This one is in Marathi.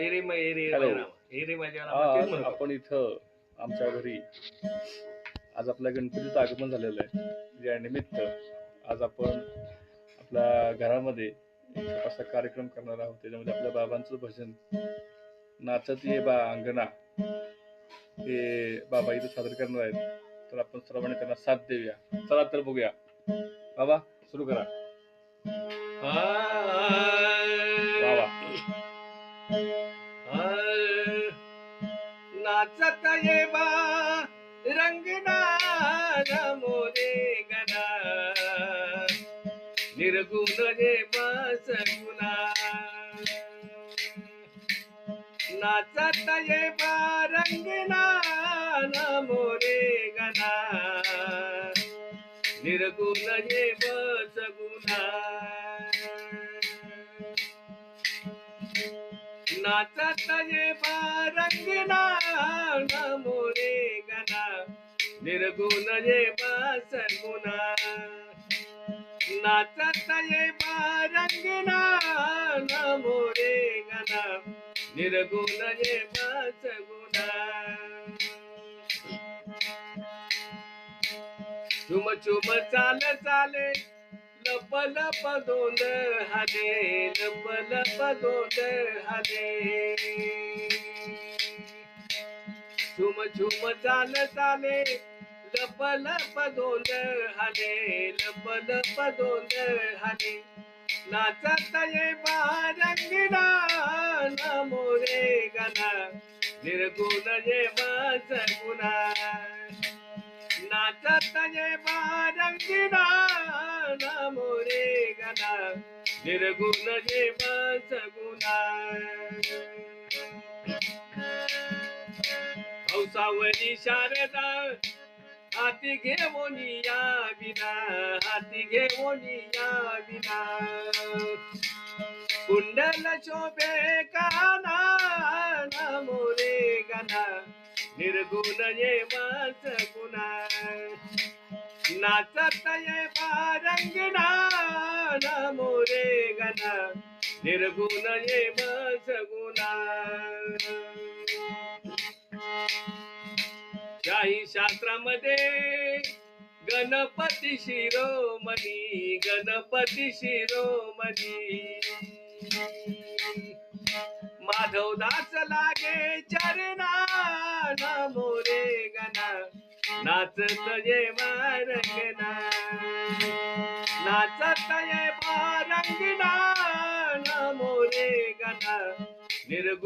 एरे म- एरे Hello. एरे माझ्या नावा. तेच आज म्हणत. आपण इथं आमच्या घरी आज आपल्या गणपतीचं आगमन झालेलं आहे या निमित्त आज आपण आपल्या घरामध्ये एक छोटासा कार्यक्रम करणार आहोत त्याच्यामध्ये आपल्या बाबांचं भजन नाचत ये बा अंगणा हे बाबा इथं सादर करणार आहेत तर आपण सर्वांनी त्यांना साथ देऊया चला तर बघूया बाबा सुरू करा वा वा. नाचत ये बा रंगना मोरे गना निर्गुण जे बस गुना नाचत ये बा रंगना मोरे गना निर्गुण जे बस गुना नाचत ये रंगना मोरे गना निर्गुण ये बस गुना नाचत ये रंगना मोरे गना निर्गुण ये बस गुना चुम चुम चाल चाले लप लप दोंद हाले लप लप दोंद हाले. झुम झुम चाल चाले लप लप दोंद हाले लप लप दोंद हाले. नाचत ये बारंगना ना मोरे गना निर्गुण ये वास गुना नाचत ये बारंगना ना मोरे गना निर्गुण ये बस गुना सावली शारदा हाती घेऊन या विना हाती घेऊन या विना. कुंडल शोभे काना ना मोरे गना निर्गुण ये माच गुना नाचत ये बारंगना ना मोरे गना निर्गुण ये वास गुना काही शास्त्रामध्ये गणपती शिरोमणी गणपती शिरोमणी. माधवदास लागे चरणा मोरे गना नाचत ये मारंगना नाचत ये मारंगना मोरे गना निर्गुण